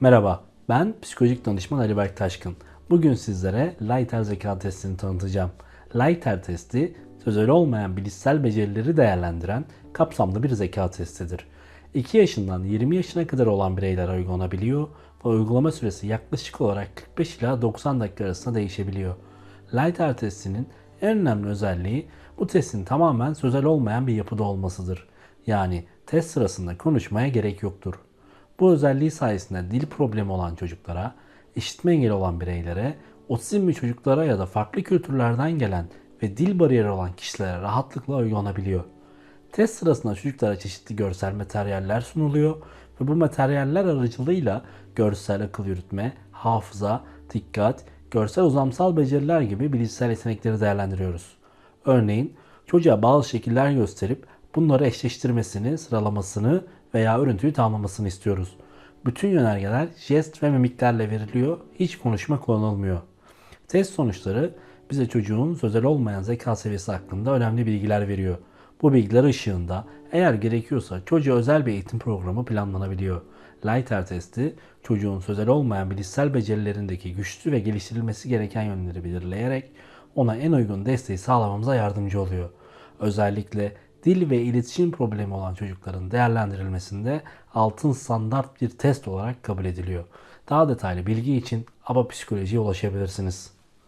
Merhaba, ben psikolojik danışman Ali Berk Taşkın. Bugün sizlere Lighter zeka testini tanıtacağım. Lighter testi, sözel olmayan bilişsel becerileri değerlendiren kapsamlı bir zeka testidir. 2 yaşından 20 yaşına kadar olan bireyler uygulanabiliyor ve uygulama süresi yaklaşık olarak 45 ila 90 dakika arasında değişebiliyor. Lighter testinin en önemli özelliği bu testin tamamen sözel olmayan bir yapıda olmasıdır. Yani test sırasında konuşmaya gerek yoktur. Bu özelliği sayesinde dil problemi olan çocuklara, işitme engeli olan bireylere, otizmli çocuklara ya da farklı kültürlerden gelen ve dil bariyeri olan kişilere rahatlıkla uygulanabiliyor. Test sırasında çocuklara çeşitli görsel materyaller sunuluyor ve bu materyaller aracılığıyla görsel akıl yürütme, hafıza, dikkat, görsel uzamsal beceriler gibi bilişsel yetenekleri değerlendiriyoruz. Örneğin çocuğa bazı şekiller gösterip bunları eşleştirmesini, sıralamasını veya örüntüyü tamamlamasını istiyoruz. Bütün yönergeler jest ve mimiklerle veriliyor, hiç konuşma kullanılmıyor. Test sonuçları bize çocuğun sözel olmayan zeka seviyesi hakkında önemli bilgiler veriyor. Bu bilgiler ışığında eğer gerekiyorsa çocuğa özel bir eğitim programı planlanabiliyor. Lighter testi çocuğun sözel olmayan bilişsel becerilerindeki güçlü ve geliştirilmesi gereken yönleri belirleyerek ona en uygun desteği sağlamamıza yardımcı oluyor. Özellikle dil ve iletişim problemi olan çocukların değerlendirilmesinde altın standart bir test olarak kabul ediliyor. Daha detaylı bilgi için ABA Psikoloji'ye ulaşabilirsiniz.